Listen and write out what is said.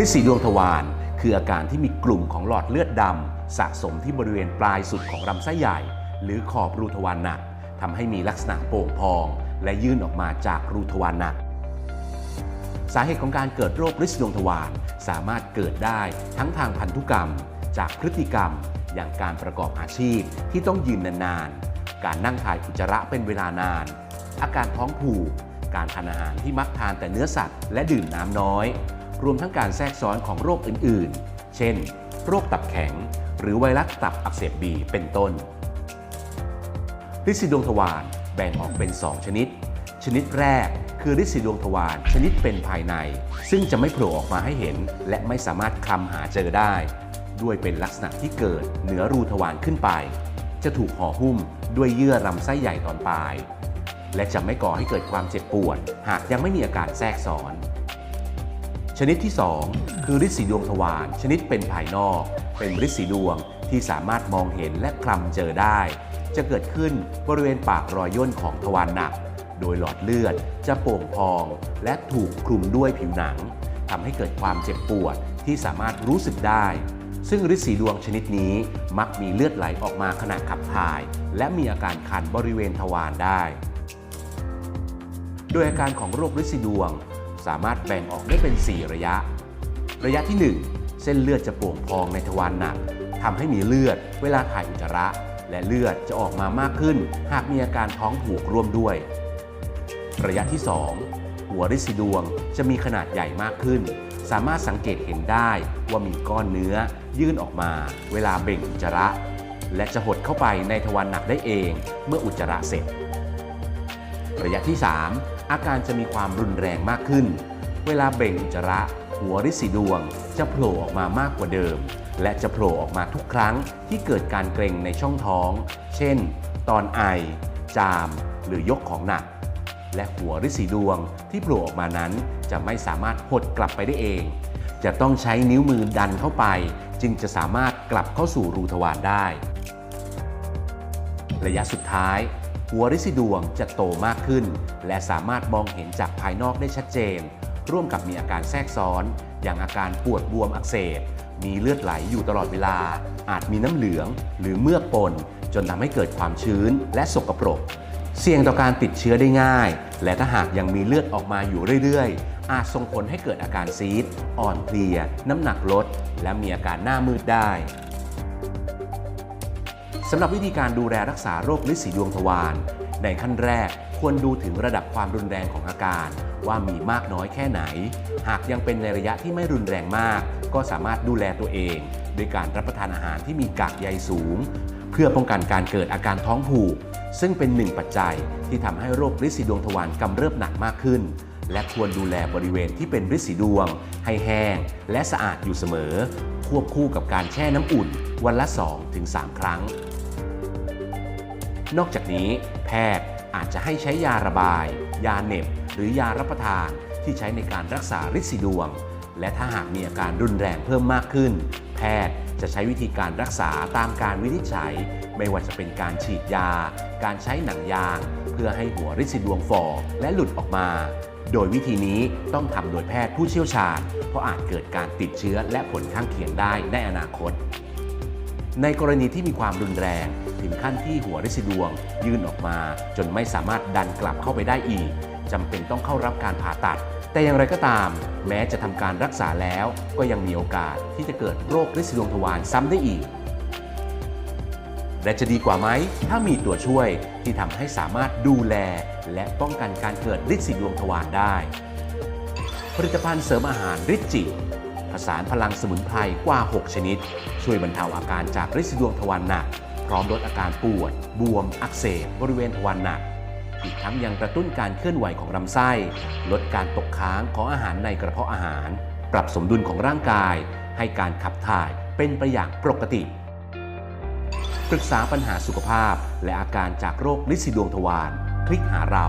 ฤทธิ์สีดวงทวารคืออาการที่มีกลุ่มของหลอดเลือดดำสะสมที่บริเวณปลายสุดของลำไส้ใหญ่ หรือขอบรูทวารหนักทำให้มีลักษณะโป่งพอง และยื่นออกมาจากรูทวารหนัก สาเหตุของการเกิดโรคฤทธิ์ดวงทวารสามารถเกิดได้ทั้งทางพันธุกรรม จากพฤติกรรม อย่างการประกอบอาชีพที่ต้องยืนนานๆ การนั่งถ่ายอุจจาระเป็นเวลานาน อาการท้องผูก การทานอาหารที่มักทานแต่เนื้อสัตว์และดื่มน้ำน้อย รวมทั้งการแทรกซ้อนของโรคอื่นๆ เช่น โรคตับแข็ง หรือไวรัสตับอักเสบบีเป็นต้นฤทธิ์สีดวงทวารแบ่งออกเป็น 2 ชนิด ชนิดแรกคือฤทธิ์สีดวงทวารชนิดเป็นภายใน ซึ่งจะไม่โผล่ออกมาให้เห็น และไม่สามารถคลำหาเจอได้ ด้วยเป็นลักษณะที่เกิดเหนือรูทวารขึ้นไป จะถูกห่อหุ้มด้วยเยื่อลำไส้ใหญ่ตอนปลาย และจะไม่ก่อให้เกิดความเจ็บปวด หากยังไม่มีอาการแทรกซ้อน ชนิดที่ 2 คือฤทธิ์สีดวงทวารชนิดเป็นภายนอก เป็นฤทธิ์สีดวงที่สามารถมองเห็นและคลำเจอได้ จะเกิดขึ้นบริเวณปากรอยย่นของทวารหนัก โดยหลอดเลือดจะโป่งพอง และถูกคลุมด้วยผิวหนังทำให้เกิดความเจ็บปวดที่สามารถรู้สึกได้ ซึ่งฤทธิ์สีดวงชนิดนี้มักมีเลือดไหลออกมาขณะขับถ่าย และมีอาการคันบริเวณทวารได้ โดยอาการของโรคฤทธิ์สีดวง สามารถแบ่งออกได้เป็น 4 ระยะ ระยะที่ 1 เส้นเลือดจะโป่งพองในทวารหนักทำให้มีเลือดเวลาถ่ายอุจจาระ และเลือดจะออกมามากขึ้น หากมีอาการท้องผูกร่วมด้วย ระยะที่ 2 หัวฤทธิ์สีดวงจะมีขนาดใหญ่มากขึ้น สามารถสังเกตเห็นได้ว่ามีก้อนเนื้อ ยื่นออกมา เวลาเบ่งอุจจาระ และจะหดเข้าไปในทวารหนักได้เอง เมื่ออุจจาระเสร็จ ระยะที่ 3 อาการจะมีความรุนแรงมากขึ้น เวลาเบ่งอุจจาระหัวริสีดวง จะโผล่ออกมามากกว่าเดิม และจะโผล่ออกมาทุกครั้งที่เกิดการเกร็งในช่องท้อง เช่น ตอนไอ จาม หรือยกของหนัก และหัวริสีดวงที่โผล่ออกมานั้นจะไม่สามารถหดกลับไปได้เอง จะต้องใช้นิ้วมือดันเข้าไป จึงจะสามารถกลับเข้าสู่รูทวารได้ ระยะสุดท้าย หัวริสีดวงจะโตมากขึ้น และสามารถมองเห็นจากภายนอกได้ชัดเจน ร่วมกับมีอาการแทรกซ้อน อย่างอาการปวดบวมอักเสบ มีเลือดไหลอยู่ตลอดเวลา อาจมีน้ำเหลือง หรือเมือกปน จนทำให้เกิดความชื้นและสกปรก เสี่ยงต่อการติดเชื้อได้ง่าย และถ้าหากยังมีเลือดออกมาอยู่เรื่อยๆ อาจส่งผลให้เกิดอาการซีด อ่อนเพลีย น้ำหนักลด และมีอาการหน้ามืดได้ สำหรับวิธีการดูแลรักษาโรคลิสีดวงทวารในขั้นแรกควรดูถึงระดับความรุนแรงของอาการ ว่ามีมากน้อยแค่ไหน หากยังเป็นในระยะที่ไม่รุนแรงมาก ก็สามารถดูแลตัวเองด้วยการรับประทานอาหารที่มีกากใยสูง เพื่อป้องกันการเกิดอาการท้องผูก ซึ่งเป็นหนึ่งปัจจัยที่ทำให้โรคฤทธิ์สีดวงทวารกำเริบหนักมากขึ้น และควรดูแลบริเวณที่เป็นฤทธิ์สีดวง ให้แห้ง และสะอาดอยู่เสมอ ควบคู่กับการแช่น้ำอุ่น วันละ 2-3 ครั้ง นอกจากนี้แพทย์อาจจะให้ใช้ยาระบาย ยาเหน็บ หรือยารับประทานที่ใช้ในการรักษาฤทธิ์สีดวง และถ้าหากมีอาการรุนแรงเพิ่มมากขึ้น แพทย์จะใช้วิธีการรักษาตามการวินิจฉัย ไม่ว่าจะเป็นการฉีดยา การใช้หนังยาง เพื่อให้หัวฤทธิ์สีดวงฝ่อและหลุดออกมา โดยวิธีนี้ต้องทำโดยแพทย์ผู้เชี่ยวชาญ เพราะอาจเกิดการติดเชื้อและผลข้างเคียงได้ในอนาคต ในกรณีที่มีความรุนแรงถึงขั้นที่หัวริดวง ยื่นออกมา จนไม่สามารถดันกลับเข้าไปได้อีกจำเป็นต้องเข้ารับการผ่าตัด แต่อย่างไรก็ตาม แม้จะทำการรักษาแล้ว ก็ยังมีโอกาสที่จะเกิดโรคริดดวงทวารซ้ำได้อีก และจะดีกว่าไหม ถ้ามีตัวช่วยที่ทำให้สามารถดูแล และป้องกันการเกิดฤทธิ์สีดวงทวารได้ ผลิตภัณฑ์เสริมอาหารฤทธิ์จิ ผสานพลังสมุนไพรกว่า 6 ชนิด ช่วยบรรเทาอาการจากฤทธิ์สีดวงทวารหนัก พร้อมลดอาการปวด บวม อักเสบบริเวณทวารหนัก อีกทั้งยังกระตุ้นการเคลื่อนไหวของลำไส้ ลดการตกค้างของอาหารในกระเพาะอาหาร ปรับสมดุลของร่างกาย ให้การขับถ่ายเป็นไปอย่างปกติปรึกษาปัญหาสุขภาพ และอาการจากโรคลินสีดวงทวาร คลิกหาเรา